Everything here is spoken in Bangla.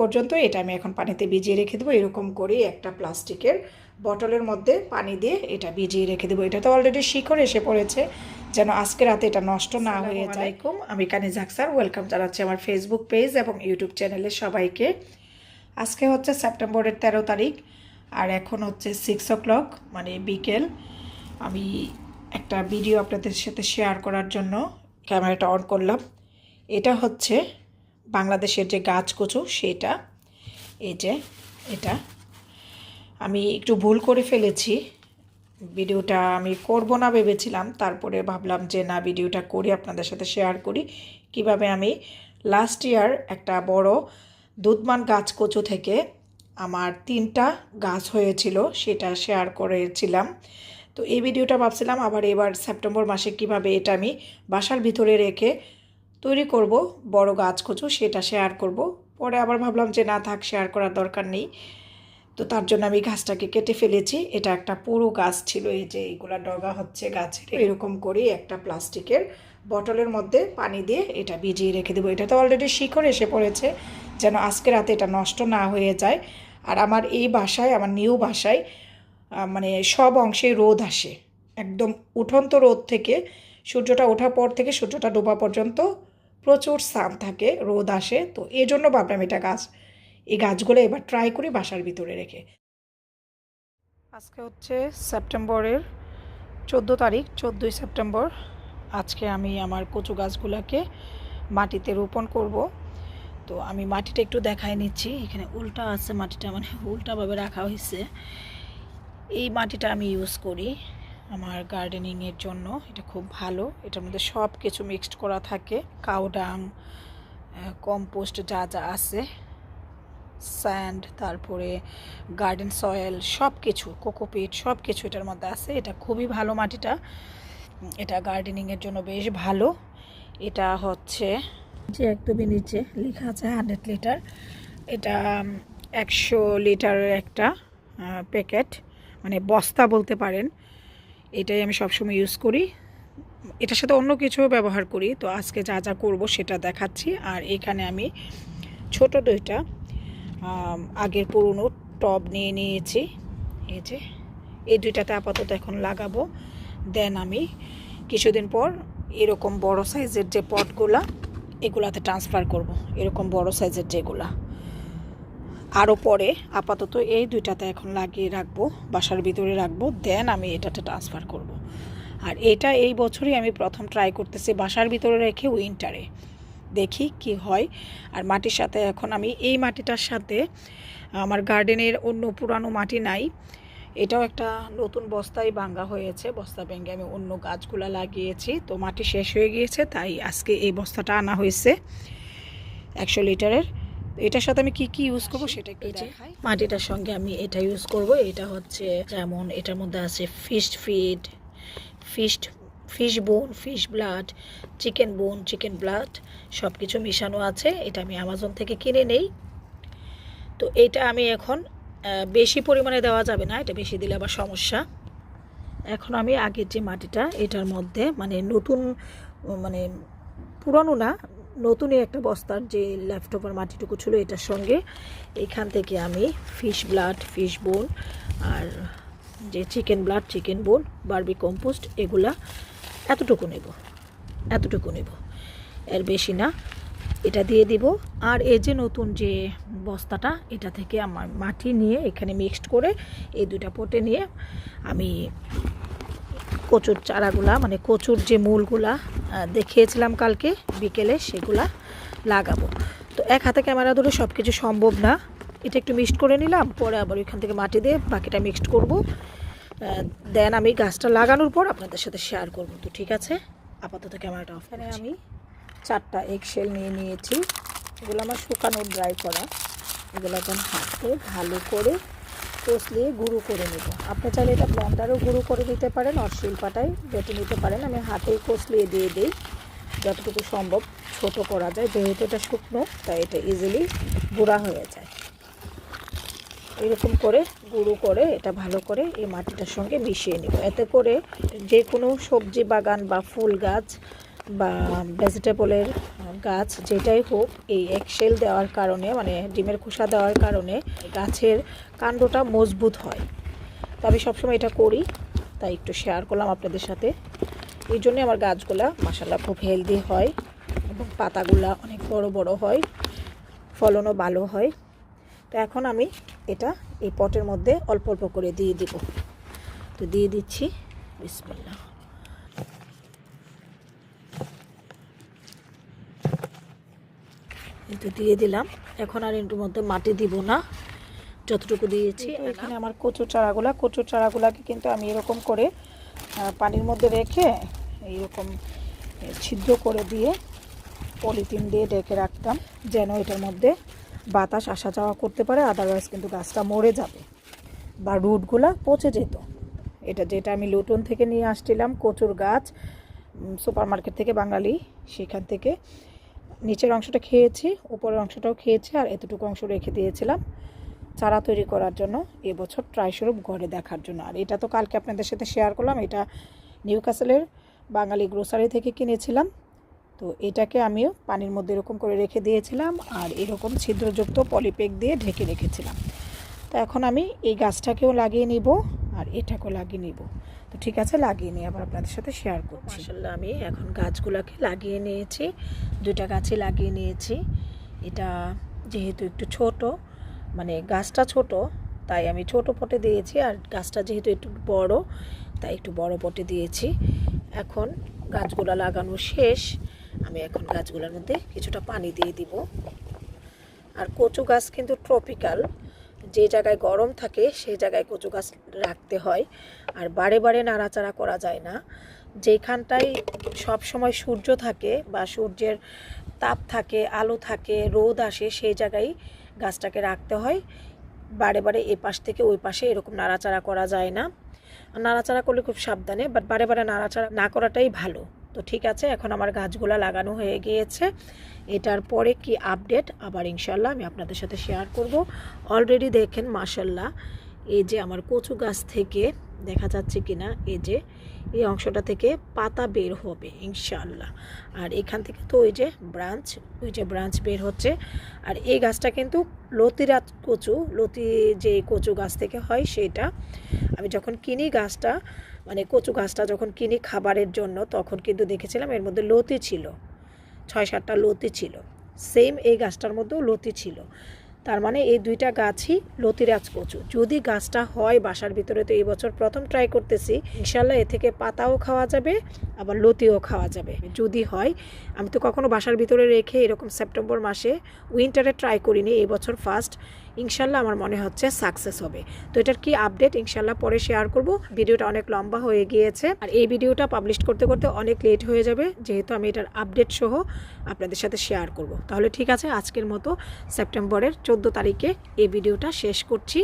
পর্যন্ত এটা আমি এখন পানিতে ভিজিয়ে রেখে দেবো। এরকম করে একটা প্লাস্টিকের বটলের মধ্যে পানি দিয়ে এটা ভিজিয়ে রেখে দেবো। এটা তো অলরেডি শিকড় এসে পড়েছে যেন আজকে রাতে এটা নষ্ট না হয়ে যায়। আমি কানি জাকসার ওয়েলকাম জানাচ্ছি আমার ফেসবুক পেজ এবং ইউটিউব চ্যানেলে সবাইকে। আজকে হচ্ছে সেপ্টেম্বরের তেরো তারিখ আর এখন হচ্ছে সিক্স ও ক্লক মানে বিকেল। আমি একটা ভিডিও আপনাদের সাথে শেয়ার করার জন্য ক্যামেরাটা অন করলাম। এটা হচ্ছে বাংলাদেশের যে গাছ কচু সেটা, এই যে এটা, আমি একটু ভুল করে ফেলেছি। ভিডিওটা আমি করব না ভেবেছিলাম, তারপরে ভাবলাম যে না, ভিডিওটা করি, আপনাদের সাথে শেয়ার করি। কীভাবে আমি লাস্ট ইয়ার একটা বড় দুধমান গাছ কচু থেকে আমার তিনটা গাছ হয়েছিল, সেটা শেয়ার করেছিলাম। তো এই ভিডিওটা ভাবছিলাম, আবার এবার সেপ্টেম্বর মাসে কীভাবে এটা আমি বাসার ভিতরে রেখে তৈরি করব, বড় গাছ কচু সেটা শেয়ার করব। পরে আবার ভাবলাম যে না থাক শেয়ার করার দরকার নেই। তো তার জন্য আমি গাছটাকে কেটে ফেলেছি। এটা একটা পুরো গাছ ছিল, এই যে এইগুলা ডগা হচ্ছে গাছের। এরকম করে একটা প্লাস্টিকের বটলের মধ্যে পানি দিয়ে এটা ভিজিয়ে রেখে দেবো। এটা তো অলরেডি শিকড় এসে পড়েছে, যেন আজকে রাতে এটা নষ্ট না হয়ে যায়। আর আমার এই বাসায়, আমার নিউ বাসায় মানে সব অংশে রোদ আসে। একদম উঠন্ত রোদ থেকে, সূর্যটা ওঠার পর থেকে সূর্যটা ডোবা পর্যন্ত প্রচুর সান থাকে, রোদ আসে, তো এই জন্য ভাবলাম এটা গাছ, এই গাছগুলো এবার ট্রাই করি বাসার ভিতরে রেখে। আজকে হচ্ছে সেপ্টেম্বরের চোদ্দ তারিখ, চোদ্দোই সেপ্টেম্বর। আজকে আমি আমার কচু গাছগুলোকে মাটিতে রোপণ করব। তো আমি মাটিটা একটু দেখাই নিচ্ছি, এখানে উল্টা আছে মাটিটা মানে উল্টাভাবে রাখা হয়েছে। এই মাটিটা আমি ইউজ করি। আমার গার্ডেনিংয়ের জন্য। এটা খুব ভালো। এটার মধ্যে সব কিছু মিক্সড করা থাকে। কাউডাং কম্পোস্ট যা যা আছে স্যান্ড তারপরে গার্ডেন সয়েল সব কিছু কোকোপিট সব কিছু এটার মধ্যে আছে। এটা খুবই ভালো মাটিটা। এটা গার্ডেনিংয়ের জন্য বেশ ভালো। এটা হচ্ছে যে একদমই নিচে লেখা আছে হান্ড্রেড লিটার এটা একশো লিটারের একটা প্যাকেট মানে বস্তা বলতে পারেন। এটাই আমি সবসময় ইউজ করি। এটার সাথে অন্য কিছুও ব্যবহার করি, তো আজকে যা যা করব সেটা দেখাচ্ছি। আর এখানে আমি ছোট দুইটা আগের পুরনো টব নিয়ে নিয়েছি। এই যে, এই দুইটাতে আপাতত এখন লাগাবো। দেন আমি কিছুদিন পর এরকম বড় সাইজের যে পটগুলা এগুলাতে ট্রান্সফার করব। এরকম বড় সাইজের যেগুলা। আরও পরে আপাতত এই দুইটাতে এখন লাগিয়ে রাখব, বাসার ভিতরে রাখব দেন আমি এটাতে ট্রান্সফার করব। আর এটা এই বছরই আমি প্রথম ট্রাই করতেছি বাসার ভিতরে রেখে উইন্টারে দেখি কি হয়। আর মাটির সাথে এখন আমি এই মাটিটার সাথে আমার গার্ডেনের অন্য পুরানো মাটি নাই। এটাও একটা নতুন বস্তায় ভাঙ্গা হয়েছে। বস্তা ভেঙে আমি অন্য গাছগুলো লাগিয়েছি। তো মাটি শেষ হয়ে গিয়েছে, তাই আজকে এই বস্তাটা আনা হয়েছে। একশো লিটারের। তো এটার সাথে আমি কি কি ইউজ করব সেটা একটু দেখাই। মাটিটার সঙ্গে আমি এটা ইউজ করব। এটা হচ্ছে যেমন এটার মধ্যে আছে fished feed fished fish bone fish blood chicken bone chicken blood সব কিছু মিশানো আছে। এটা আমি অ্যামাজন থেকে কিনে নেই। তো এটা আমি এখন বেশি পরিমাণে দেওয়া যাবে না। এটা বেশি দিলে আবার সমস্যা। এখন আমি আগের যে মাটিটা এটার মধ্যে মানে নতুন মানে পুরনো না নতুনই একটা বস্তার যে ল্যাপটপের মাটিটুকু ছিল এটার সঙ্গে, এখান থেকে আমি ফিশ ব্লাড ফিশ বোন আর যে chicken blood chicken bone vermicompost এগুলা এতটুকু নেব এতটুকু নেব। এর বেশি না, এটা দিয়ে দিব। আর এই যে নতুন যে বস্তাটা, এটা থেকে আমার মাটি নিয়ে এখানে মিক্সড করে এই দুটা পটে নিয়ে আমি কচুর চারাগুলা মানে কচুর যে মূলগুলা দেখিয়েছিলাম কালকে বিকেলে সেগুলা লাগাবো। তো এক হাতে ক্যামেরা ধরে সব কিছু সম্ভব না। এটা একটু মিক্সড করে নিলাম পরে আবার ওইখান থেকে মাটি দিয়ে বাকিটা মিক্সড করব। দেন আমি গাছটা লাগানোর পর আপনাদের সাথে শেয়ার করব। তো ঠিক আছে? আপাতত ক্যামেরাটা অফ করে আমি চারটা এগশেল নিয়ে নিয়েছি। এগুলো আমার শুকানো ড্রাই করা। এগুলো এখন হাতে ভালো করে কষলিয়ে গুঁড়ো করে নেব। আপনি চাইলে এটা ব্লেন্ডারও গুঁড়ো করে নিতে পারেন আর শিলপাটায় বেটে নিতে পারেন। আমি হাতেই কষলিয়ে দিয়ে দিই, যতটুকু সম্ভব। ছোট করা যায়, যেহেতু এটা শুকনো, তাই এটা ইজিলি গুঁড়া হয়ে যায়। এরকম করে গুঁড়ো করে এটা ভালো করে এই মাটিটার সঙ্গে মিশিয়ে নেব। এতে করে যে কোনো সবজি বাগান বা ফুল গাছ বা ভেজিটেবলের গাছ যেটাই হোক, এই এক্সেল দেওয়ার কারণে মানে ডিমের খোসা দেওয়ার কারণে গাছের কাণ্ডটা মজবুত হয়। তো আমি সবসময় এটা করি, তাই একটু শেয়ার করলাম আপনাদের সাথে। এই জন্যে আমার গাছগুলা মাসাল্লাহ খুব হেলদি হয় এবং পাতাগুলা অনেক বড় বড় হয়, ফলনও ভালো হয়। তো এখন আমি এটা এই পটের মধ্যে অল্প অল্প করে দিয়ে দিব। তো দিয়ে দিচ্ছি, বিসমিল্লাহ। এই তো দিয়ে দিলাম। এখন আর এর মধ্যে মাটি দিব না। যতটুকু দিয়েছি। এখানে আমার কচুর চারাগুলা। কচুর চারাগুলাকে কিন্তু আমি এরকম করে পানির মধ্যে রেখে এইরকম ছিদ্র করে দিয়ে পলিথিন দিয়ে ডেকে রাখতাম যেন এটার মধ্যে বাতাস আসা যাওয়া করতে পারে। আদারওয়াইজ কিন্তু গাছটা মরে যাবে বা রুটগুলা পচে যেত। এটা যেটা আমি লুটন থেকে নিয়ে আসছিলাম কচুর গাছ সুপার মার্কেট থেকে বাঙালি সেখান থেকে। নিচের অংশটা খেয়েছি, উপরের অংশটাও খেয়েছি আর এতটুকু অংশ রেখে দিয়েছিলাম চারা তৈরি করার জন্য এবছর ট্রাই স্বরূপ ঘরে দেখার জন্য। আর এটা তো কালকে আপনাদের সাথে শেয়ার করলাম, এটা নিউ কাসেলের বাঙালি গ্রোসারি থেকে কিনেছিলাম। তো এটাকে আমিও পানির মধ্যে এরকম করে রেখে দিয়েছিলাম আর এরকম ছিদ্রযুক্ত পলিপ্যাক দিয়ে ঢেকে রেখেছিলাম। তো এখন আমি এই গাছটাকেও লাগিয়ে নিব। আর এটাকেও লাগিয়ে নিব। তো ঠিক আছে, লাগিয়ে নিয়ে আবার আপনাদের সাথে শেয়ার করছি। মাসাল্লাহ আমি এখন গাছগুলোকে লাগিয়ে নিয়েছি। দুইটা গাছই লাগিয়ে নিয়েছি। এটা যেহেতু একটু ছোট মানে গাছটা ছোট, তাই আমি ছোট পটে দিয়েছি আর গাছটা যেহেতু একটু বড়, তাই একটু বড় পটে দিয়েছি। এখন গাছগুলো লাগানো শেষ। আমি এখন গাছগুলোর মধ্যে কিছুটা পানি দিয়ে দিব। আর কচু গাছ কিন্তু ট্রপিক্যাল যে জায়গায় গরম থাকে সেই জায়গায় কচু গাছ রাখতে হয়। আর বারে বারে নাড়াচাড়া করা যায় না। যেখানটায় সব সময় সূর্য থাকে বা সূর্যের তাপ থাকে, আলো থাকে, রোদ আসে, সেই জায়গায় গাছটাকে রাখতে হয়। বারে বারে এ পাশ থেকে ওই পাশে এরকম নাড়াচাড়া করা যায় না। নাড়াচাড়া করলে খুব সাবধানে বাট বারে বারে নাড়াচাড়া না করাটাই ভালো। তো ঠিক আছে, এখন আমার গাছগুলো লাগানো হয়ে গিয়েছে। এটার পরে কি আপডেট? আবার ইনশাল্লাহ আমি আপনাদের সাথে শেয়ার করব। অলরেডি দেখেন মাশাল্লাহ এই যে আমার কচু গাছ থেকে দেখা যাচ্ছে কিনা, এই যে, এই অংশটা থেকে পাতা বের হবে ইনশাল্লাহ আর এখান থেকে তো ওই যে ব্রাঞ্চ, ওই যে ব্রাঞ্চ বের হচ্ছে। আর এই গাছটা কিন্তু লতিরাত কচু, লতি যে কচু গাছ থেকে হয় সেটা। আমি যখন কিনি গাছটা মানে কচু গাছটা যখন কিনি খাবারের জন্য, তখন কিন্তু দেখেছিলাম এর মধ্যে লতি ছিল। ছয় সাতটা লতি ছিল। সেম এই গাছটার মধ্যেও লতি ছিল। তার মানে এই দুইটা গাছই লতিরাজ কচু। যদি গাছটা হয় বাসার ভিতরে, তো এই বছর প্রথম ট্রাই করতেছি। ইনশাল্লাহ এ থেকে পাতাও খাওয়া যাবে, আবার লতিও খাওয়া যাবে। যদি হয়, আমি তো কখনো বাসার ভিতরে রেখে এরকম সেপ্টেম্বর মাসে উইন্টারে ট্রাই করিনি। এই বছর ফার্স্ট ইনশাল্লাহ আমার মনে হচ্ছে সাকসেস হবে। তো এটার কি আপডেট ইনশাল্লাহ পরে শেয়ার করব। ভিডিওটা অনেক লম্বা হয়ে গিয়েছে। আর এই ভিডিওটা পাবলিশ করতে করতে অনেক লেট হয়ে যাবে। যেহেতু আমি এটার আপডেট সহ আপনাদের সাথে শেয়ার করব। তাহলে ঠিক আছে, আজকের মতো সেপ্টেম্বরের চোদ্দ তারিখে এই ভিডিওটা শেষ করছি।